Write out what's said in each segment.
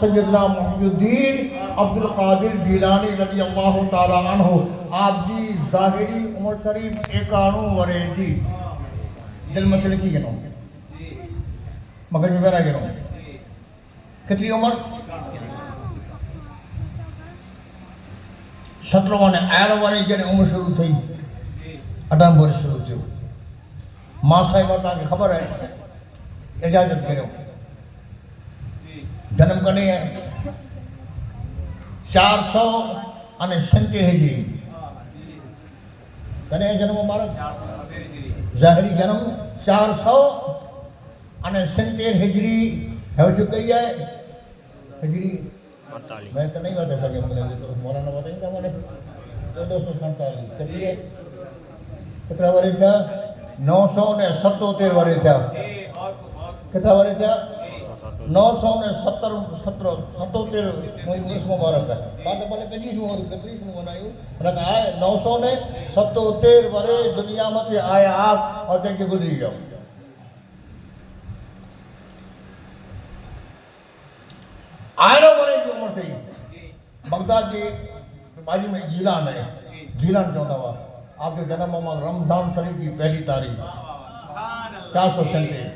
سیدنا محی الدین عبدالقادر جیلانی رضی اللہ تعالی عنہ، آپ جی ظاہری عمر شریف ایکانو ورے جی۔ دل مچل کی گنو۔ مگر میں میرا گنو۔ کتنی عمر؟ سترہ نے ایر ورے جن عمر شروع تھی۔ اٹھان ورے شروع تھی۔ ماں صاحب کے خبر ہے، اجازت کرو જન્મ કરીએ ચારસો અને સંતિરેજી કને જન્મ મારો? ઝાહરી જન્મ ચારસો અને સિત્તેર હિજરી. હવે શું કહીએ હિજરી. મેં તો નહીં વાત શકે મને તો મોરાનો વાત નહીં તમારે ચૌદસો સંતાલીસ કેટલી કેટલા વર્ષ થયા? નવસો ને સત્તોતેર વર્ષ થયા. કેટલા વર્ષ થયા? نو سو نے ستر ستر ستوتر مجلس مبارک ہے بعد پہلے پہلی جو اور کتری کو منایو رکھ آئے نو سو نے ستوتر ورے دنیا مت آئے آپ اور جن گزری جاؤ آئے رو ورے جو عمر تھی بغداد جی باجی میں جیلان ہے جیلان چوندا ہوا آپ کے جنب امام رمضان شریف کی پہلی تاریخ چار سو سینتیس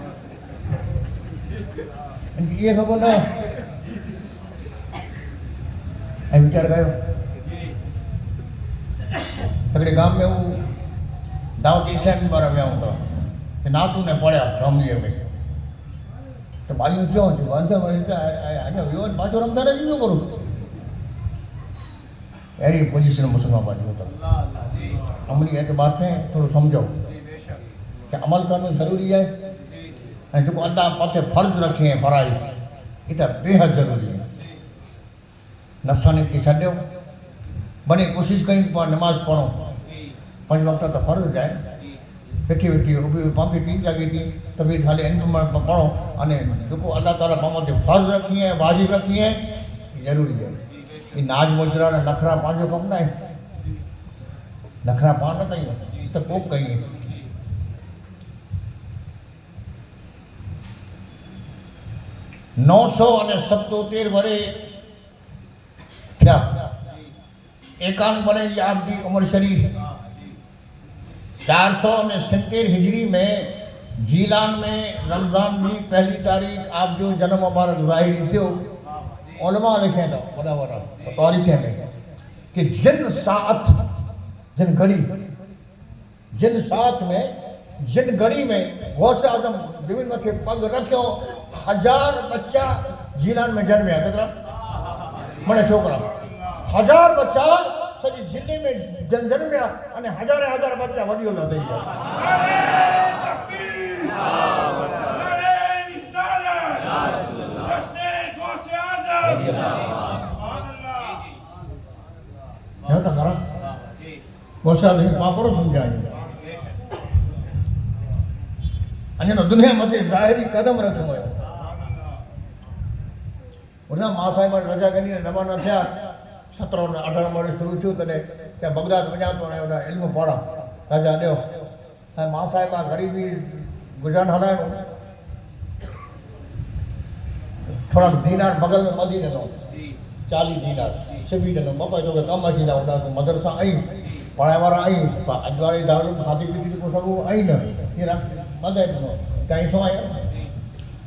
یہ خبر کراتیشن امل کرنا ضروری ہے ہیں جو اللہ پاتے فرض رکھے ہیں فرائض، یہ تو بے حد ضروری ہے۔ نفسانیت کی چھڈیو بنے کوشش کہ نماز پڑھو۔ پنچ وقت تو فرض جائے۔ بیٹھی بیٹھی ابھی باقی ٹی، جاگی تھی تبھی خالی ان پڑھو۔ انے جو اللہ تعالیٰ پاما فرض رکھی ہیں، واجب رکھی ہیں ضروری ہے۔ یہ ناج موجرا نکھرا پانجو کم نہ ہے نخرا پان نہ تو کوک کئی نو سو સત્તોતેર વરે થયા એકાન બને آپ کی عمر شریف چار سو نے ستر ہجری میں جیلان میں رمضان بھی پہلی تاریخ آپ جو جنم ہمارا ظاہری تھے علماء لکھیں نا بڑا بڑا تاریخیں میں کہ جن ساتھ جن گڑی جن ساتھ میں جن گڑی میں غوث જમીન વચ્ચે પગ રાખ્યો હજાર બચ્ચા મેં જન્મ્યા કેટલા મને છોકરા હજાર બચ્ચા સજી જિલ્લી જન્મ્યા અને હજારે હજાર બચ્ચા વડીઓના થઈ ગયા. ખરા ગોસાલ બાપરો સમજાય دنیا میں. رجا دیا غریبی گزار ہلا تھوڑا دینار بغل میں مندی چالی دینار. سیبی دینا ببا تو کم مدر مدرسہ آئی پڑھائی والا آئیواری داروں کھادی پیتی تو سگوں مدد ہو کہیں سو آیا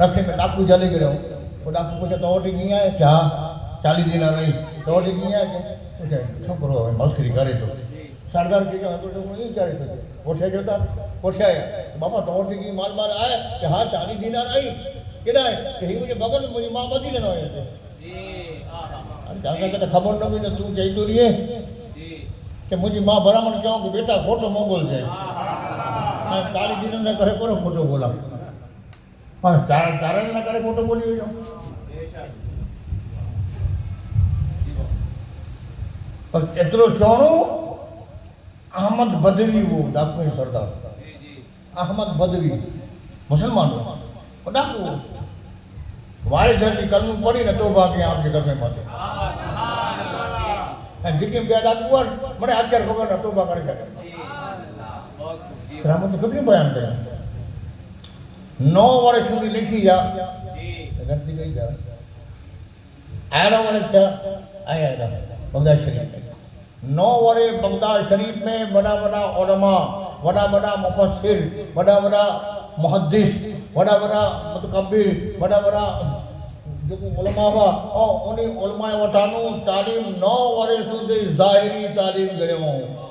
رستے میں ڈاکو جلے گرے ہوں وہ ڈاکو پوچھا تو ووٹ نہیں آئے کیا چالیس دینا رہی تو ووٹ نہیں آئے کہ پوچھا چھوکرو مسکری کرے تو સરદાર કીધું હતો તો એ ક્યારે થશે ઓઠે જતા ઓઠાયા બાપા દોઢ કી માલ માર આય કે હા ચાલી દિનાર આવી કેડાય કે હી મુજે બગલ મુજે માં બધી લેનો હોય છે અરે દાદા કદા ખબર ન પડી તું જઈ તો રીએ કે મુજે માં બરામણ કહો કે બેટા ખોટો મોંગોલ જાય અને તારી દીનના ઘરે કોને ખોટો બોલાવ. પણ તારા તારાના ઘરે ખોટો બોલી ગયો એટલો ચોણું અહમદ બદવી વો ડાકુની સરદાર. અહમદ બદવી મુસલમાનો ડાકુ વારે જલ્દી કલમું પડી ને તો ભાગે આપણે ગમે માટે જીકી બે ડાકુ મને અત્યારે ખબર ને તો ભાગ કરી શકે کرامت تو کتنی بیان کریں نو વર્ષ સુધી લીખી જા ગણતી ગઈ જા આયરા વર્ષ થયા آیا بغداد شریف نو ورے بغداد شریف میں بڑا بڑا علماء بڑا بڑا مفسر بڑا بڑا محدث بڑا بڑا متقبر بڑا بڑا جو علماء ہوا اور انہیں علماء وطانوں تعلیم نو ورے سودے ظاہری تعلیم گرے ہوں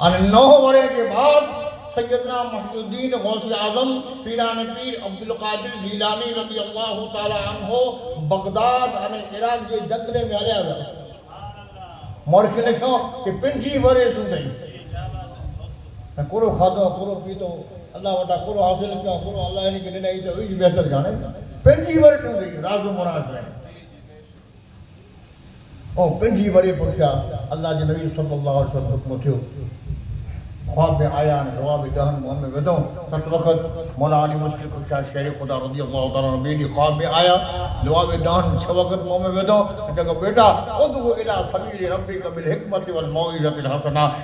اور نو برے کے بعد سیدنا محی الدین غوث اعظم پیران پیر عبد القادر جیلانی رضی اللہ تعالی عنہ بغداد ہم عراق کے جنگلے میں ہلیا گیا مورخ لکھو کہ پنچی برے سن میں کرو کھادو کرو پیتو، اللہ وٹا کرو حاصل کیا کرو اللہ نے کہ نہیں تو یہ بہتر جانے۔ پنچی ور تو دی راز و مراد میں۔ او پنجی ورے کیا اللہ جی نبی صلی اللہ علیہ وسلم حکم تھیو۔ خواب میں آیا نواب دہن محمد ودم ست وقت مولا علی مشکل کو چاہ شہر خدا رضی اللہ تعالیٰ بیڑی خواب میں آیا نواب دہن چھ وقت محمد ودم چکا بیٹا ادعو إلى سبیل ربک حکمت والموعظۃ الحسنا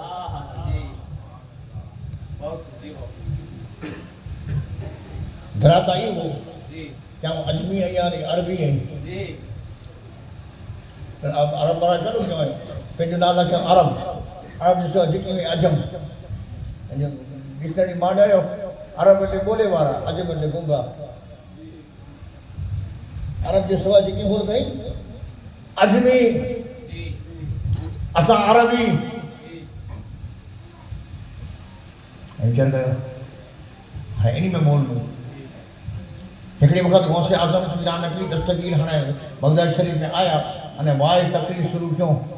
ہاں ہاں جی۔ ہو کیا وہ اجمی ہے یا عربی ہے جی۔ عرب بڑا چلو جو ہے پنهنجو نالو چيو آرم ارب ڏسو جيڪي ۾ اجم ڊڪشنري مان ڏايو ارب اٽي ٻولي وارا اجم اٽي گنگا ارب جي سواءِ جيڪي هوءَ اٿئي اجمي اسان عربي هاڻي ان ۾ مول هڪڙي وقت گوسي اعظم جي نانڪڙي دستگير هاڻي بنگال شريف ۾ آيا اني وائي تڪليف شروع ڪيون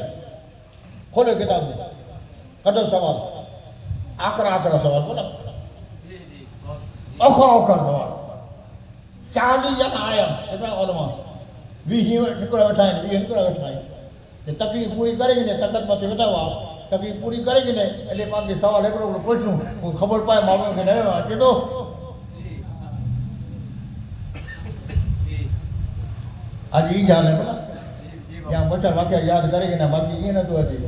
ખોલ્યો કિતાબ કટો સવાલ. આકરા આકરા સવાલ, બોલો. ઓખો ઓખો સવાલ. ચાલી જન આયમ એટલા ઓલમાં વીહી નીકળે બેઠાય વીહ નીકળે બેઠાય એ તકલીફ પૂરી કરી ને તકતમાંથી બેઠાવા તકલીફ પૂરી કરી ને એટલે બાકી સવાલ એકડો એકડો પૂછ્યું. હું ખબર પાય માગું કે નહીં વાંચી દો આજે એ જાણે બોલા. ત્યાં પચાસ વાક્ય યાદ કરે કે બાકી એ નતું હતી?